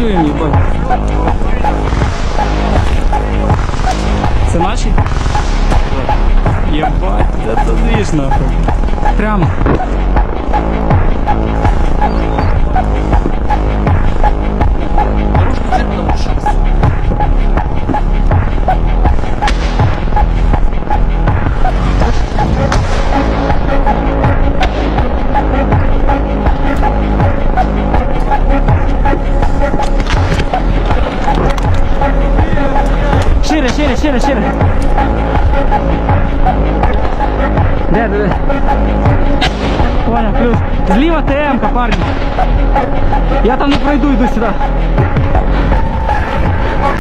працюємо, Ебать, это наші? Єбать, це туди нахуй. Прямо. Шире, шире, шире. Де, де, де? Понял, плюс. Зліва ТМ-ка, парні. Я там не пройду, йду сюди.